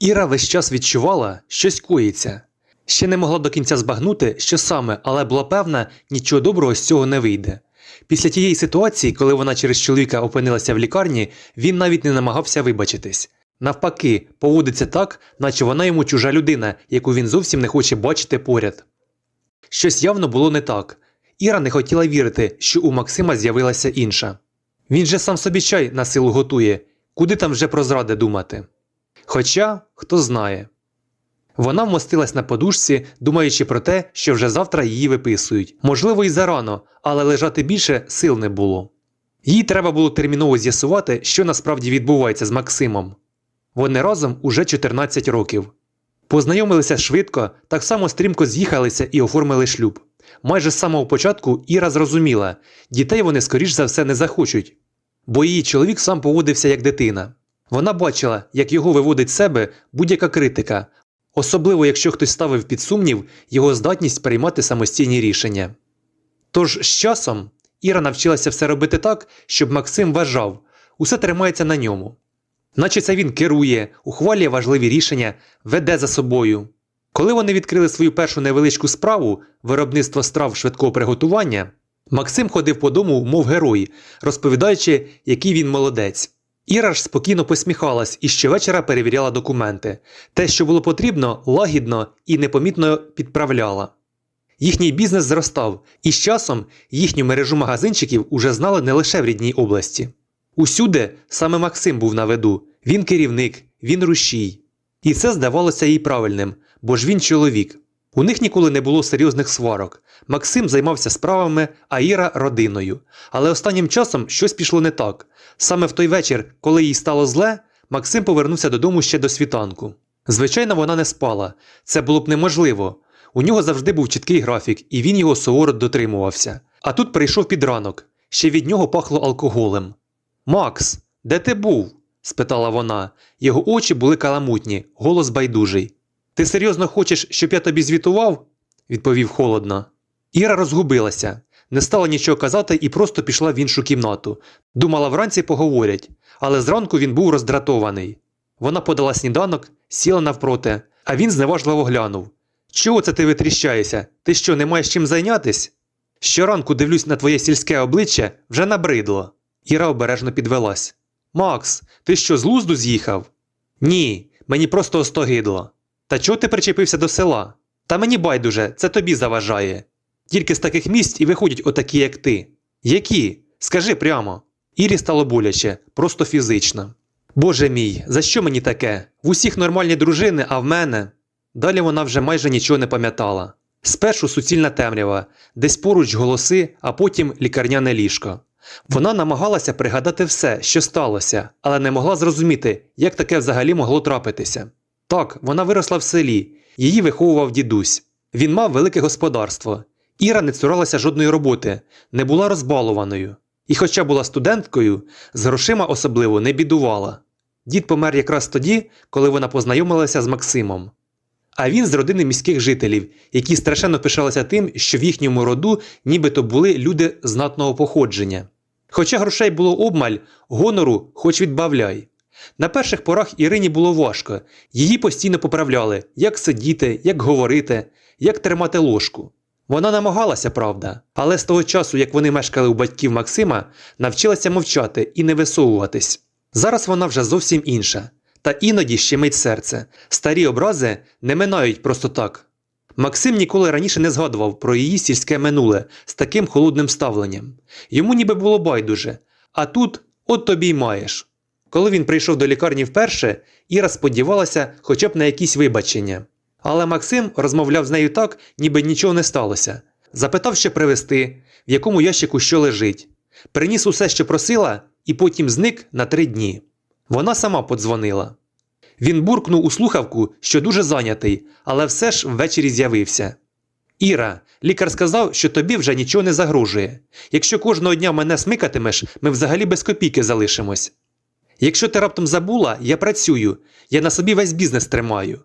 Іра весь час відчувала, щось коїться. Ще не могла до кінця збагнути, що саме, але була певна, нічого доброго з цього не вийде. Після тієї ситуації, коли вона через чоловіка опинилася в лікарні, він навіть не намагався вибачитись. Навпаки, поводиться так, наче вона йому чужа людина, яку він зовсім не хоче бачити поряд. Щось явно було не так. Іра не хотіла вірити, що у Максима з'явилася інша. Він же сам собі чай на силу готує, куди там вже про зради думати. Хоча, хто знає. Вона вмостилась на подушці, думаючи про те, що вже завтра її виписують. Можливо, і зарано, але лежати більше сил не було. Їй треба було терміново з'ясувати, що насправді відбувається з Максимом. Вони разом уже 14 років. Познайомилися швидко, так само стрімко з'їхалися і оформили шлюб. Майже з самого початку Іра зрозуміла, дітей вони скоріш за все не захочуть, бо її чоловік сам поводився як дитина. Вона бачила, як його виводить з себе будь-яка критика, особливо якщо хтось ставив під сумнів його здатність приймати самостійні рішення. Тож з часом Іра навчилася все робити так, щоб Максим вважав, усе тримається на ньому. Наче це він керує, ухвалює важливі рішення, веде за собою. Коли вони відкрили свою першу невеличку справу виробництво страв швидкого приготування, Максим ходив по дому, мов герой, розповідаючи, який він молодець. Іра ж спокійно посміхалась і щовечора перевіряла документи. Те, що було потрібно, лагідно і непомітно підправляла. Їхній бізнес зростав, і з часом їхню мережу магазинчиків уже знали не лише в рідній області. Усюди саме Максим був на виду, він керівник, він рушій. І це здавалося їй правильним, бо ж він чоловік. У них ніколи не було серйозних сварок. Максим займався справами, а Іра родиною. Але останнім часом щось пішло не так. Саме в той вечір, коли їй стало зле, Максим повернувся додому ще до світанку. Звичайно, вона не спала. Це було б неможливо. У нього завжди був чіткий графік, і він його суворо дотримувався. А тут прийшов підранок. Ще від нього пахло алкоголем. Макс, де ти був? спитала вона. Його очі були каламутні, голос байдужий. Ти серйозно хочеш, щоб я тобі звітував? відповів холодно. Іра розгубилася, не стала нічого казати і просто пішла в іншу кімнату. Думала, вранці поговорять, але зранку він був роздратований. Вона подала сніданок, сіла навпроти, а він зневажливо глянув. Чого це ти витріщаєшся? Ти що, не маєш чим зайнятись? Щоранку дивлюсь на твоє сільське обличчя, вже набридло. Іра обережно підвелась. Макс, ти що, з лузду з'їхав? Ні, мені просто остогидло. Та чого ти причепився до села? Та мені байдуже, це тобі заважає. Тільки з таких місць і виходять отакі, як ти. Які? Скажи прямо. Ірі стало боляче, просто фізично. Боже мій, за що мені таке? В усіх нормальні дружини, а в мене. Далі вона вже майже нічого не пам'ятала. Спершу суцільна темрява, десь поруч голоси, а потім лікарняне ліжко. Вона намагалася пригадати все, що сталося, але не могла зрозуміти, як таке взагалі могло трапитися. Так, вона виросла в селі, її виховував дідусь. Він мав велике господарство. Іра не цуралася жодної роботи, не була розбалованою. І, хоча була студенткою, з грошима особливо не бідувала. Дід помер якраз тоді, коли вона познайомилася з Максимом. А він з родини міських жителів, які страшенно пишалися тим, що в їхньому роду нібито були люди знатного походження. Хоча грошей було обмаль, гонору хоч відбавляй. На перших порах Ірині було важко, її постійно поправляли, як сидіти, як говорити, як тримати ложку. Вона намагалася, правда, але з того часу, як вони мешкали у батьків Максима, навчилася мовчати і не висовуватись. Зараз вона вже зовсім інша, та іноді щемить серце. Старі образи не минають просто так. Максим ніколи раніше не згадував про її сільське минуле з таким холодним ставленням. Йому ніби було байдуже, а тут от тобі й маєш. Коли він прийшов до лікарні вперше, Іра сподівалася хоча б на якісь вибачення. Але Максим розмовляв з нею так, ніби нічого не сталося. Запитав, що привезти, в якому ящику що лежить. Приніс усе, що просила, і потім зник на три дні. Вона сама подзвонила. Він буркнув у слухавку, що дуже зайнятий, але все ж ввечері з'явився. Іра, лікар сказав, що тобі вже нічого не загрожує. Якщо кожного дня мене смикатимеш, ми взагалі без копійки залишимось. Якщо ти раптом забула, я працюю, я на собі весь бізнес тримаю.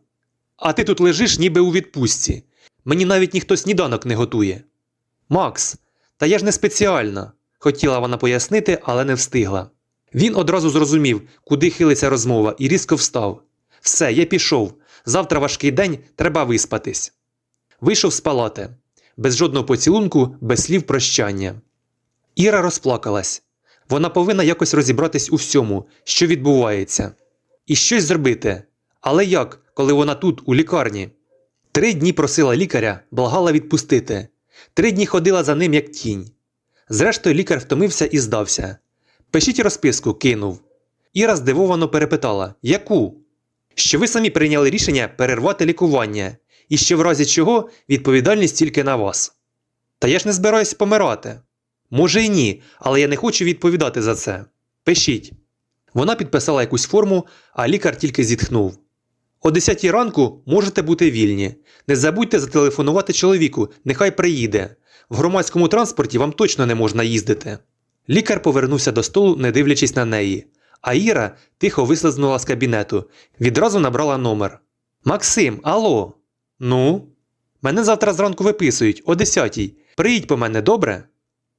А ти тут лежиш ніби у відпустці. Мені навіть ніхто сніданок не готує. Макс, та я ж не спеціально, хотіла вона пояснити, але не встигла. Він одразу зрозумів, куди хилиться розмова, і різко встав. Все, я пішов. Завтра важкий день, треба виспатись. Вийшов з палати. Без жодного поцілунку, без слів прощання. Іра розплакалась. Вона повинна якось розібратись у всьому, що відбувається, і щось зробити. Але як, коли вона тут, у лікарні? Три дні просила лікаря, благала відпустити. Три дні ходила за ним, як тінь. Зрештою, лікар втомився і здався. Пишіть розписку, кинув. Іра здивовано перепитала: Яку? Що ви самі прийняли рішення перервати лікування, і що в разі чого відповідальність тільки на вас. Та я ж не збираюсь помирати. Може і ні, але я не хочу відповідати за це. Пишіть. Вона підписала якусь форму, а лікар тільки зітхнув. О 10 ранку можете бути вільні. Не забудьте зателефонувати чоловіку, нехай приїде. В громадському транспорті вам точно не можна їздити. Лікар повернувся до столу, не дивлячись на неї. А Іра тихо вислизнула з кабінету, відразу набрала номер. Максим, алло. Ну? Мене завтра зранку виписують о 10 Приїдь по мене, добре?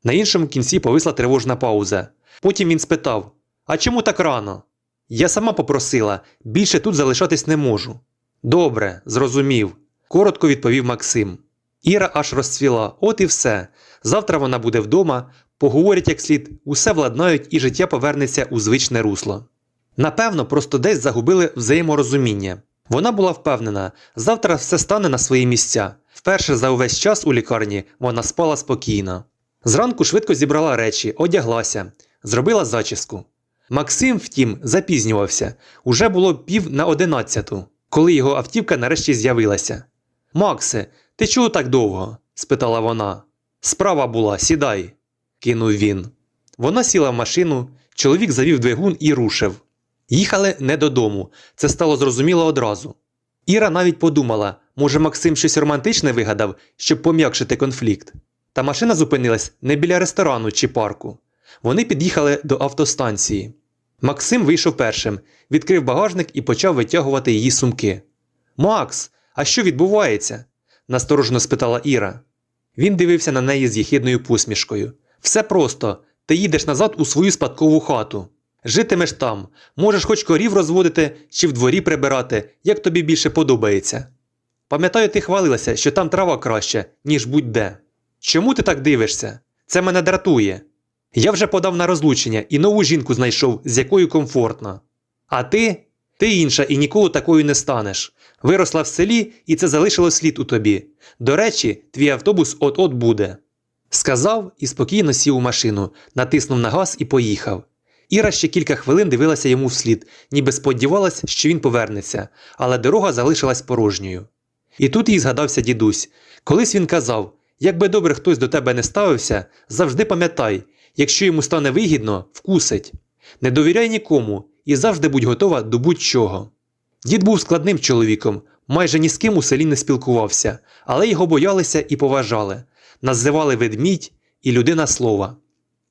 На іншому кінці повисла тривожна пауза. Потім він спитав: А чому так рано? Я сама попросила, більше тут залишатись не можу. Добре, зрозумів, коротко відповів Максим. Іра аж розцвіла, от і все. Завтра вона буде вдома, поговорять як слід, усе владнають і життя повернеться у звичне русло. Напевно, просто десь загубили взаєморозуміння. Вона була впевнена, завтра все стане на свої місця. Вперше за увесь час у лікарні вона спала спокійно. Зранку швидко зібрала речі, одяглася, зробила зачіску. Максим, втім, запізнювався. Уже було пів на одинадцяту, коли його автівка нарешті з'явилася. Максе, ти чого так довго? спитала вона. Справа була, сідай, кинув він. Вона сіла в машину, чоловік завів двигун і рушив. Їхали не додому, це стало зрозуміло одразу. Іра навіть подумала, може Максим щось романтичне вигадав, щоб пом'якшити конфлікт. Та машина зупинилась не біля ресторану чи парку. Вони під'їхали до автостанції. Максим вийшов першим, відкрив багажник і почав витягувати її сумки. Макс, а що відбувається? насторожено спитала Іра. Він дивився на неї з єхидною посмішкою. Все просто, ти їдеш назад у свою спадкову хату. Житимеш там, можеш хоч корів розводити чи в дворі прибирати, як тобі більше подобається. Пам'ятаю, ти хвалилася, що там трава краще, ніж будь-де. Чому ти так дивишся? Це мене дратує. Я вже подав на розлучення і нову жінку знайшов, з якою комфортно. А ти? Ти інша і ніколи такою не станеш. Виросла в селі, і це залишило слід у тобі. До речі, твій автобус от-от буде. Сказав і спокійно сів у машину, натиснув на газ і поїхав. Іра ще кілька хвилин дивилася йому вслід, ніби сподівалась, що він повернеться, але дорога залишилась порожньою. І тут їй згадався дідусь. Колись він казав: якби добре хтось до тебе не ставився, завжди пам'ятай, якщо йому стане вигідно, вкусить. Не довіряй нікому і завжди будь готова до будь-чого. Дід був складним чоловіком, майже ні з ким у селі не спілкувався, але його боялися і поважали, називали ведмідь і людина слова.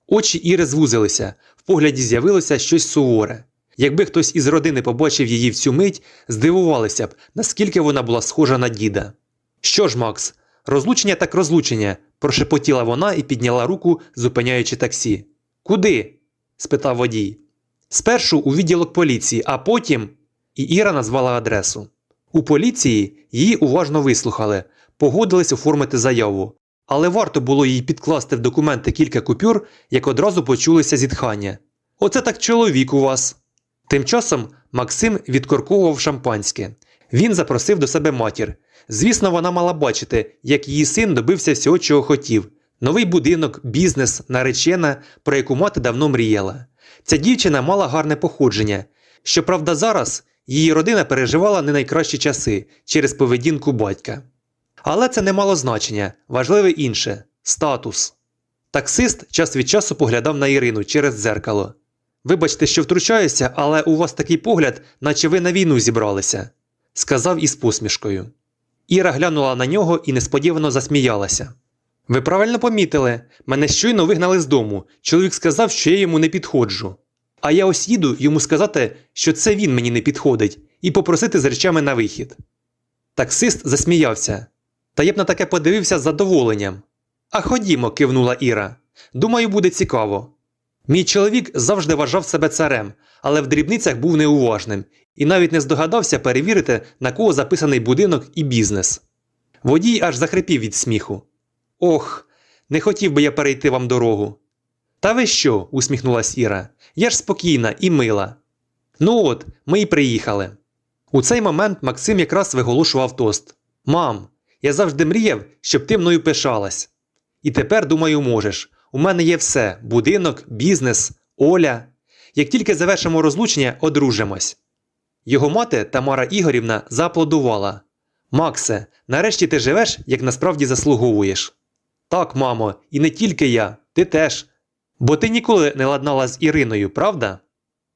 Очі Іри звузилися, в погляді з'явилося щось суворе. Якби хтось із родини побачив її в цю мить, здивувалися б, наскільки вона була схожа на діда. Що ж, Макс, розлучення так розлучення, прошепотіла вона і підняла руку, зупиняючи таксі. Куди? спитав водій. Спершу у відділок поліції, а потім. І Іра назвала адресу. У поліції її уважно вислухали, погодились оформити заяву. Але варто було їй підкласти в документи кілька купюр, як одразу почулися зітхання. Оце так чоловік у вас. Тим часом Максим відкорковував шампанське. Він запросив до себе матір. Звісно, вона мала бачити, як її син добився всього, чого хотів: новий будинок, бізнес, наречена, про яку мати давно мріяла. Ця дівчина мала гарне походження. Щоправда, зараз її родина переживала не найкращі часи через поведінку батька. Але це не мало значення, важливе інше статус. Таксист час від часу поглядав на Ірину через дзеркало. Вибачте, що втручаюся, але у вас такий погляд, наче ви на війну зібралися, сказав із посмішкою. Іра глянула на нього і несподівано засміялася. Ви правильно помітили, мене щойно вигнали з дому. Чоловік сказав, що я йому не підходжу. А я ось їду йому сказати, що це він мені не підходить, і попросити з речами на вихід. Таксист засміявся. Та я б на таке подивився з задоволенням. А ходімо, кивнула Іра. Думаю, буде цікаво. Мій чоловік завжди вважав себе царем, але в дрібницях був неуважним і навіть не здогадався перевірити, на кого записаний будинок і бізнес. Водій аж захрипів від сміху. Ох, не хотів би я перейти вам дорогу. Та ви що? усміхнулась Іра. Я ж спокійна і мила. Ну от, ми й приїхали. У цей момент Максим якраз виголошував тост. Мам, я завжди мріяв, щоб ти мною пишалась. І тепер, думаю, можеш. У мене є все: будинок, бізнес, Оля. Як тільки завершимо розлучення, одружимось. Його мати Тамара Ігорівна зааплодувала. Максе, нарешті ти живеш, як насправді заслуговуєш. Так, мамо, і не тільки я, ти теж. Бо ти ніколи не ладнала з Іриною, правда?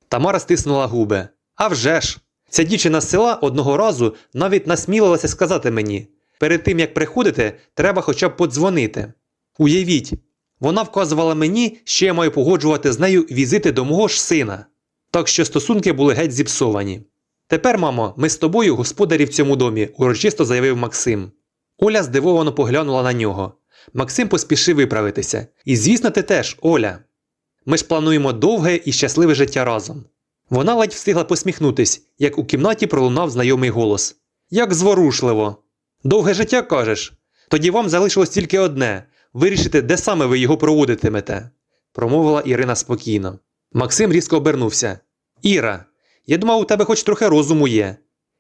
Тамара стиснула губи. А вже ж! Ця дівчина з села одного разу навіть насмілилася сказати мені: перед тим як приходити, треба хоча б подзвонити. Уявіть, вона вказувала мені, що я маю погоджувати з нею візити до мого ж сина. Так що стосунки були геть зіпсовані. Тепер, мамо, ми з тобою господарі в цьому домі, урочисто заявив Максим. Оля здивовано поглянула на нього. Максим поспішив виправитися. І звісно, ти теж, Оля. Ми ж плануємо довге і щасливе життя разом. Вона ледь встигла посміхнутись, як у кімнаті пролунав знайомий голос. Як зворушливо. Довге життя кажеш? Тоді вам залишилось тільки одне вирішити, де саме ви його проводитимете, промовила Ірина спокійно. Максим різко обернувся. Іра, я думав, у тебе хоч трохи розуму є.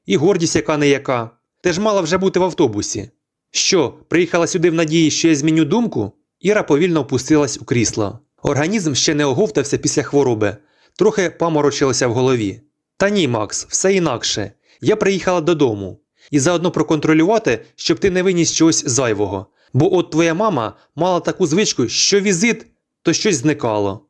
І гордість яка не яка. Ти ж мала вже бути в автобусі. Що, приїхала сюди в надії, що я зміню думку? Іра повільно опустилась у крісло. Організм ще не оговтався після хвороби, трохи паморочилося в голові. Та ні, Макс, все інакше. Я приїхала додому. І заодно проконтролювати, щоб ти не виніс чогось зайвого. Бо от твоя мама мала таку звичку, що візит, то щось зникало.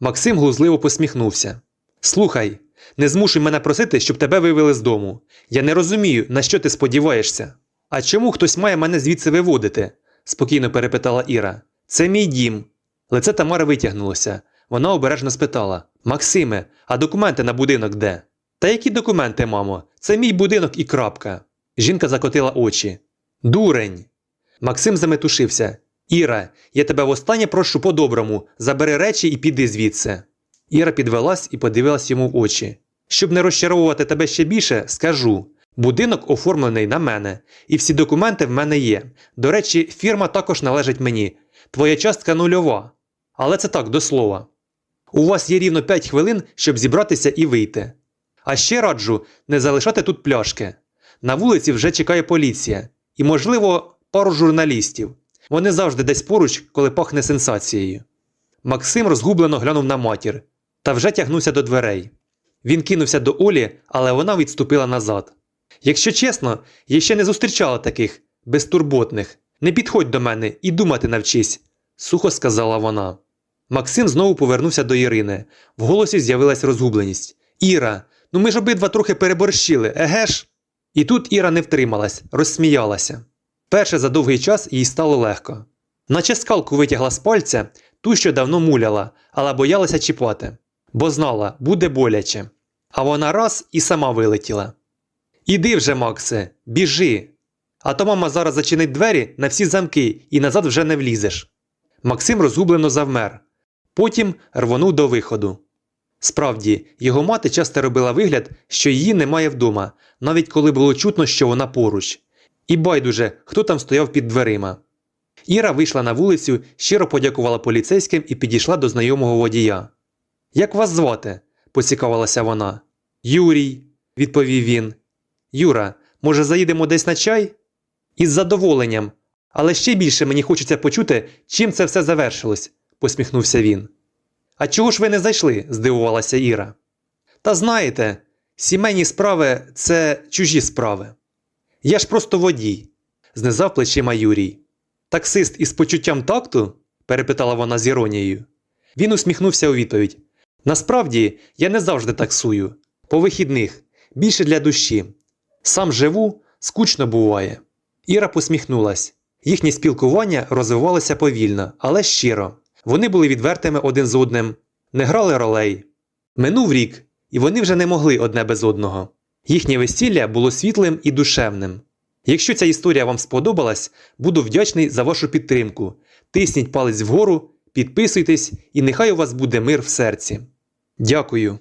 Максим глузливо посміхнувся. Слухай, не змушуй мене просити, щоб тебе вивели з дому. Я не розумію, на що ти сподіваєшся. А чому хтось має мене звідси виводити? спокійно перепитала Іра. Це мій дім. Лице Тамари витягнулося. Вона обережно спитала: Максиме, а документи на будинок де? Та які документи, мамо? Це мій будинок і крапка. Жінка закотила очі. Дурень. Максим заметушився. Іра, я тебе востаннє прошу по-доброму, забери речі і піди звідси. Іра підвелась і подивилась йому в очі. Щоб не розчаровувати тебе ще більше, скажу. Будинок оформлений на мене, і всі документи в мене є. До речі, фірма також належить мені. Твоя частка нульова. Але це так, до слова. У вас є рівно 5 хвилин, щоб зібратися і вийти. А ще раджу не залишати тут пляшки. На вулиці вже чекає поліція, і, можливо, пару журналістів. Вони завжди десь поруч, коли пахне сенсацією. Максим розгублено глянув на матір та вже тягнувся до дверей. Він кинувся до Олі, але вона відступила назад. Якщо чесно, я ще не зустрічала таких безтурботних. Не підходь до мене і думати навчись, сухо сказала вона. Максим знову повернувся до Ірини. В голосі з'явилась розгубленість. Іра, ну ми ж обидва трохи переборщили, еге ж? І тут Іра не втрималась, розсміялася. Перше за довгий час їй стало легко. Наче скалку витягла з пальця ту, що давно муляла, але боялася чіпати, бо знала, буде боляче. А вона раз і сама вилетіла. Іди вже, Максе, біжи. А то мама зараз зачинить двері на всі замки і назад вже не влізеш. Максим розгублено завмер. Потім рвонув до виходу. Справді, його мати часто робила вигляд, що її немає вдома, навіть коли було чутно, що вона поруч. І байдуже, хто там стояв під дверима. Іра вийшла на вулицю, щиро подякувала поліцейським і підійшла до знайомого водія. Як вас звати? поцікавилася вона. Юрій, відповів він. Юра, може, заїдемо десь на чай? Із задоволенням. Але ще більше мені хочеться почути, чим це все завершилось, посміхнувся він. А чого ж ви не зайшли? здивувалася Іра. Та знаєте, сімейні справи це чужі справи. Я ж просто водій, знизав плечима Юрій. Таксист із почуттям такту? перепитала вона з іронією. Він усміхнувся у відповідь. Насправді, я не завжди таксую. По вихідних, більше для душі. Сам живу, скучно буває. Іра посміхнулась. Їхнє спілкування розвивалося повільно, але щиро. Вони були відвертими один з одним, не грали ролей. Минув рік, і вони вже не могли одне без одного. Їхнє весілля було світлим і душевним. Якщо ця історія вам сподобалась, буду вдячний за вашу підтримку. Тисніть палець вгору, підписуйтесь і нехай у вас буде мир в серці. Дякую.